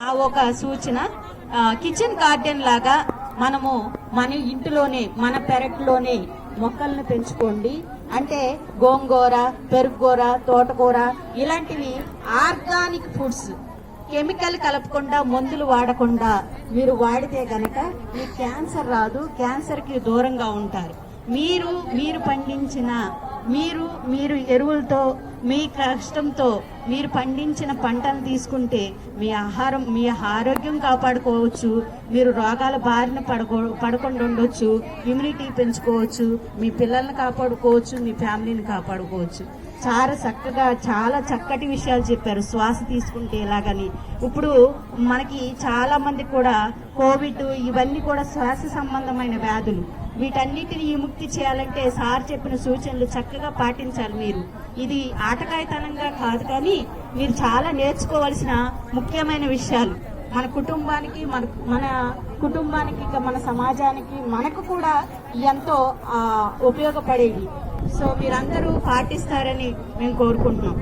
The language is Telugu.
ఒక సూచన కిచెన్ గార్డెన్ లాగా మనము మన ఇంటిలోనే మన పెరట్లోనే మొక్కలను పెంచుకోండి. అంటే గోంగూర పెరుగుగూర తోటకూర ఇలాంటివి ఆర్గానిక్ ఫుడ్స్. కెమికల్ కలపకుండా మందులు వాడకుండా మీరు వాడితే గనక ఈ క్యాన్సర్ రాదు క్యాన్సర్కి దూరంగా ఉంటారు. మీరు మీరు పండించిన మీరు మీరు ఎరువులతో మీ కష్టంతో మీరు పండించిన పంటను తీసుకుంటే మీ ఆహారం మీ ఆరోగ్యం కాపాడుకోవచ్చు. మీరు రోగాల బారిన పడకో పడకుండా ఉండొచ్చు. ఇమ్యూనిటీ పెంచుకోవచ్చు. మీ పిల్లల్ని కాపాడుకోవచ్చు. మీ ఫ్యామిలీని కాపాడుకోవచ్చు. చాలా చక్కగా చాలా చక్కటి విషయాలు చెప్పారు. శ్వాస తీసుకుంటే ఇలాగని ఇప్పుడు మనకి చాలా మంది కూడా కోవిడ్ ఇవన్నీ కూడా శ్వాస సంబంధమైన వ్యాధులు. వీటన్నిటిని విముక్తి చేయాలంటే సార్ చెప్పిన సూచనలు చక్కగా పాటించాలి మీరు. ఇది ఆటకాయతనంగా కాదు కానీ మీరు చాలా నేర్చుకోవాల్సిన ముఖ్యమైన విషయాలు. మన కుటుంబానికి మన మన కుటుంబానికి ఇంకా మన సమాజానికి మనకు కూడా ఎంతో ఉపయోగపడేవి. సో మీరందరూ పాటిస్తారని మేము కోరుకుంటున్నాం.